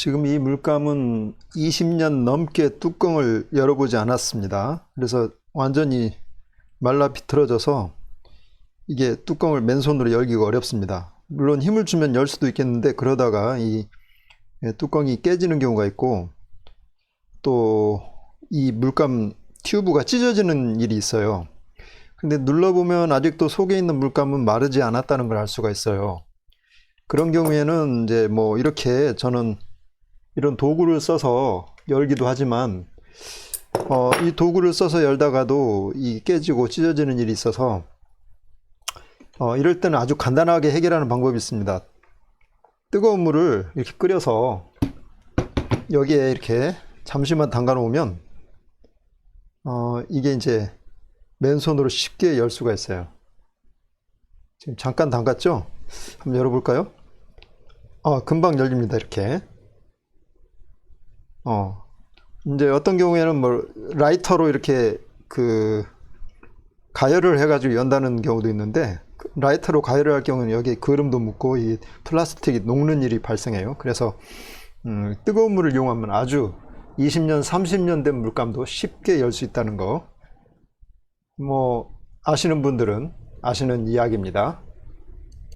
지금 이 물감은 20년 넘게 뚜껑을 열어보지 않았습니다. 그래서 완전히 말라 비틀어져서 이게 뚜껑을 맨손으로 열기가 어렵습니다. 물론 힘을 주면 열 수도 있겠는데 그러다가 이 예, 뚜껑이 깨지는 경우가 있고 또 이 물감 튜브가 찢어지는 일이 있어요. 근데 눌러보면 아직도 속에 있는 물감은 마르지 않았다는 걸 알 수가 있어요. 그런 경우에는 이제 뭐 이렇게 저는 이런 도구를 써서 열기도 하지만 어, 이 도구를 써서 열다가도 이 깨지고 찢어지는 일이 있어서 어, 이럴 때는 아주 간단하게 해결하는 방법이 있습니다. 뜨거운 물을 이렇게 끓여서 여기에 이렇게 잠시만 담가 놓으면 어, 이게 이제 맨손으로 쉽게 열 수가 있어요. 지금 잠깐 담갔죠? 한번 열어볼까요? 어, 금방 열립니다. 이렇게. 어, 이제 어떤 경우에는 뭐 라이터로 이렇게 그 가열을 해가지고 연다는 경우도 있는데 그 라이터로 가열을 할 경우는 여기 그름도 묻고 이 플라스틱이 녹는 일이 발생해요. 그래서 음, 뜨거운 물을 이용하면 아주 20년, 30년 된 물감도 쉽게 열 수 있다는 거. 뭐 아시는 분들은 아시는 이야기입니다.